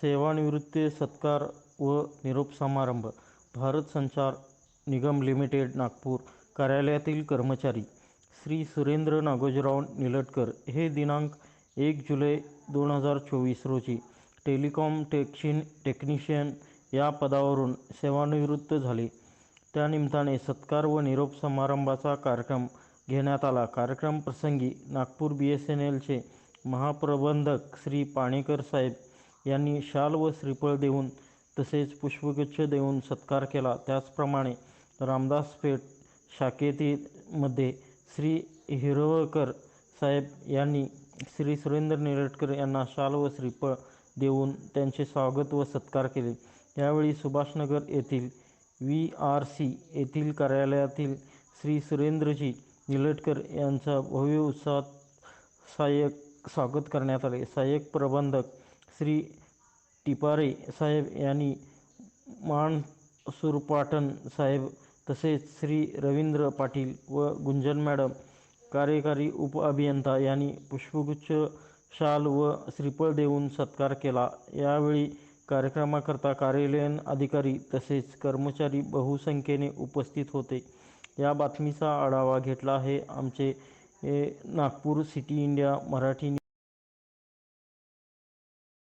सेवानिवृत्ती सत्कार व निरोप समारंभ भारत संचार निगम लिमिटेड नागपूर कार्यालयातील कर्मचारी श्री सुरेंद्र नागोजीराव निलटकर हे दिनांक एक जुलै दोन हजार चोवीस रोजी टेलिकॉम टेक्शिन टेक्निशियन या पदावरून सेवानिवृत्त झाले. त्यानिमित्ताने सत्कार व निरोप समारंभाचा कार्यक्रम घेण्यात आला. कार्यक्रम प्रसंगी नागपूर बी एस एन एलचे महाप्रबंधक श्री पाणेकर साहेब यांनी शाल व श्रीफळ देऊन तसेच पुष्पगुच्छ देऊन सत्कार केला. त्याचप्रमाणे रामदास पेठ शाखेतीमध्ये श्री हिरवळकर साहेब यांनी श्री सुरेंद्र निलटकर यांना शाल व श्रीफळ देऊन त्यांचे स्वागत व सत्कार केले. यावेळी सुभाषनगर येथील व्ही आर सी येथील कार्यालयातील श्री सुरेंद्रजी निलटकर यांचा भव्य उत्साहात सहाय्यक स्वागत करण्यात आले. सहाय्यक प्रबंधक श्री टिपारे साहेब यांनी मानसुरपाटण साहेब तसेच श्री रवींद्र पाटील व गुंजन मॅडम कार्यकारी उप अभियंता यांनी पुष्पगुच्छ शाल व श्रीफळ देऊन सत्कार केला. यावेळी कार्यक्रमाकरता कार्यालयीन अधिकारी तसेच कर्मचारी बहुसंख्येने उपस्थित होते. या बातमीचा आढावा घेतला आहे आमचे हे नागपूर सिटी इंडिया मराठी